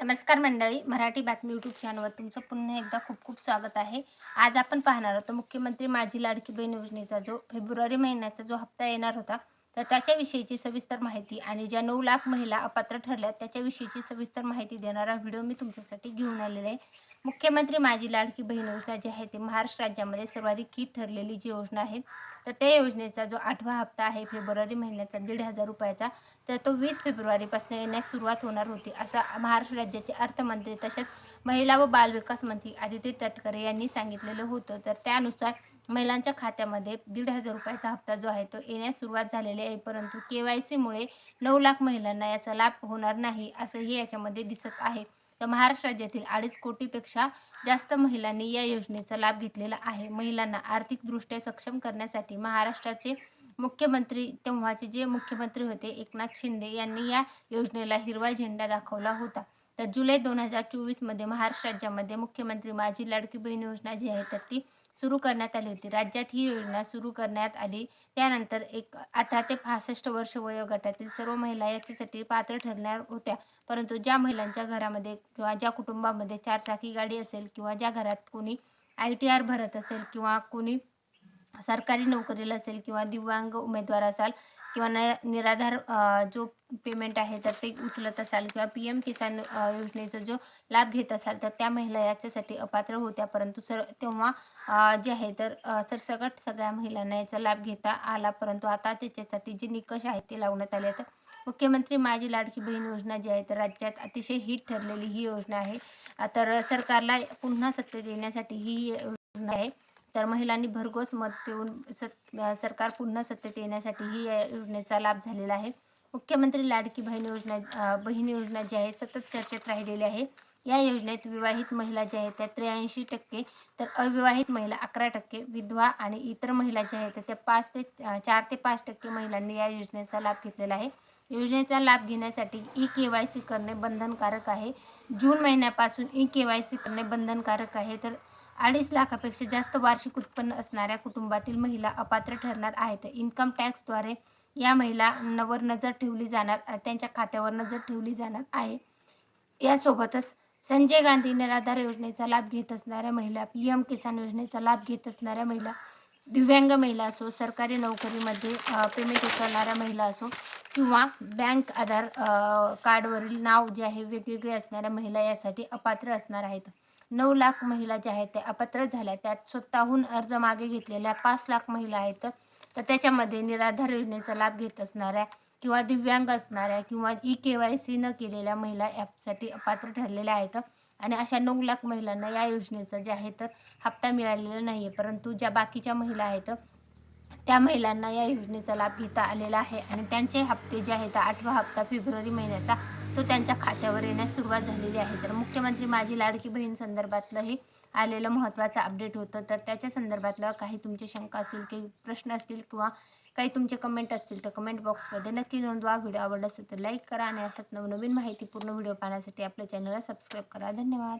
नमस्कार मंडळी मराठी बातमी यूट्यूब चॅनलवर तुमचं पुन्हा एकदा खूप खूप स्वागत आहे. आज आपण पाहणार आहोत मुख्यमंत्री माझी लाडकी बहीण योजनेचा जो फेब्रुवारी महिन्याचा जो हप्ता येणार होता तर त्याच्याविषयीची सविस्तर माहिती आणि ज्या नऊ लाख महिला अपात्र ठरल्या त्याच्याविषयीची सविस्तर माहिती देणारा व्हिडिओ मी तुमच्यासाठी घेऊन आलेला आहे. मुख्यमंत्री माझी लाडकी बहीण योजना जी आहे ती महाराष्ट्र राज्यामध्ये सर्वाधिक हिट ठरलेली जी योजना आहे तर त्या योजनेचा जो आठवा हप्ता आहे फेब्रुवारी महिन्याचा दीड हजार रुपयाचा तर तो वीस फेब्रुवारीपासून येण्यास सुरुवात होणार होती असा महाराष्ट्र राज्याचे अर्थमंत्री तसेच महिला व बालविकास मंत्री आदित्य तटकरे यांनी सांगितलेलं होतं. तर त्यानुसार महिलांच्या खात्यामध्ये दीड हजार रुपयाचा हप्ता जो आहे तो येण्यास सुरुवात झालेली आहे परंतु के वाय सीमुळे नऊ लाख महिलांना याचा लाभ होणार नाही असंही याच्यामध्ये दिसत आहे. तर महाराष्ट्र राज्यातील अडीच कोटीपेक्षा जास्त महिलांनी या योजनेचा लाभ घेतलेला आहे. महिलांना आर्थिकदृष्ट्या सक्षम करण्यासाठी महाराष्ट्राचे मुख्यमंत्री तेव्हाचे जे मुख्यमंत्री होते एकनाथ शिंदे यांनी या योजनेला हिरवा झेंडा दाखवला होता. तर जुलै दोन हजार चोवीसमध्ये महाराष्ट्र राज्यामध्ये मुख्यमंत्री माझी लाडकी बहीण योजना जी आहे तर ती सुरू करण्यात आली होती. राज्यात ही योजना सुरू करण्यात आली. त्यानंतर एक अठरा ते पासष्ट वर्ष वयोगटातील सर्व महिला याच्यासाठी पात्र ठरणार होत्या. परंतु ज्या महिलांच्या घरामध्ये किंवा ज्या कुटुंबामध्ये चारचाकी गाडी असेल किंवा ज्या घरात कोणी आय टी आर भरत असेल किंवा कोणी सरकारी नोकरीला असेल किंवा दिव्यांग उमेदवार असाल किंवा न निराधार जो पेमेंट आहे तर ते उचलत असाल किंवा पी एम किसान योजनेचा जो लाभ घेत असाल तर त्या महिला याच्यासाठी अपात्र होत्या. परंतु सर तेव्हा जे आहे तर सरसकट सगळ्या महिलांना याचा लाभ घेता आला. परंतु आता त्याच्यासाठी जे निकष आहेत ते लावण्यात आले आहेत. मुख्यमंत्री माझी लाडकी बहीण योजना जी आहे तर राज्यात अतिशय हिट ठरलेली ही योजना आहे. तर सरकारला पुन्हा सत्तेत येण्यासाठी ही योजना आहे. तर महिलांनी भरघोस मत देऊन सत सरकार पुन्हा सत्तेत येण्यासाठी ही या योजनेचा लाभ झालेला आहे. मुख्यमंत्री लाडकी बहीण योजना बहीण योजना जी आहे सतत चर्चेत राहिलेली आहे. या योजनेत विवाहित महिला ज्या आहेत त्या त्र्याऐंशी टक्के तर अविवाहित महिला अकरा टक्के विधवा आणि इतर महिला ज्या आहेत त्या पाच ते चार ते पाच टक्के महिलांनी या योजनेचा लाभ घेतलेला आहे. योजनेचा लाभ घेण्यासाठी ई के वाय सी करणे बंधनकारक आहे. जून महिन्यापासून ई के वाय सी करणे बंधनकारक आहे. तर अडीच लाखापेक्षा जास्त वार्षिक उत्पन्न असणाऱ्या कुटुंबातील महिला अपात्र ठरणार आहेत. इन्कम टॅक्सद्वारे या महिलांवर नजर ठेवली जाणार त्यांच्या खात्यावर नजर ठेवली जाणार आहे. यासोबतच संजय गांधी निराधार योजनेचा लाभ घेत असणाऱ्या महिला पी एम किसान योजनेचा लाभ घेत असणाऱ्या महिला दिव्यांग महिला असो सरकारी नोकरीमध्ये पेमेंट उचलणाऱ्या महिला असो किंवा बँक आधार कार्डवरील नाव जे आहे वेगवेगळे असणाऱ्या महिला यासाठी अपात्र असणार आहेत. नऊ लाख महिला ज्या आहेत त्या अपात्र झाल्या. त्यात स्वतःहून अर्ज मागे घेतलेल्या पाच लाख महिला आहेत. तर त्याच्यामध्ये निराधार योजनेचा लाभ घेत असणाऱ्या किंवा दिव्यांग असणाऱ्या किंवा ई के वाय सी न केलेल्या महिला ॲपसाठी अपात्र ठरलेल्या आहेत. आणि अशा नऊ लाख महिलांना या योजनेचं जे आहे तर हप्ता मिळालेला नाही आहे परंतु ज्या बाकीच्या महिला आहेत त्या महिलांना या योजनेचा लाभ घेता आलेला आहे आणि त्यांचे हप्ते जे आहेत आठवा हप्ता फेब्रुवारी महिन्याचा तो त्यांच्या खात्यावर येण्यास सुरुवात झालेली आहे. तर मुख्यमंत्री माझी लाडकी बहीण संदर्भातलं हे आलेलं महत्त्वाचं अपडेट होतं. तर त्याच्या संदर्भातलं काही तुमचे शंका असतील काही प्रश्न असतील किंवा काही तुमचे कमेंट असतील तर कमेंट बॉक्समध्ये नक्की नोंदवा व्हिडिओ आवडला असेल तर लाईक करा आणि अशाच नवनवीन माहितीपूर्ण व्हिडिओ पाहण्यासाठी आपल्या चॅनलला सबस्क्राईब करा. धन्यवाद.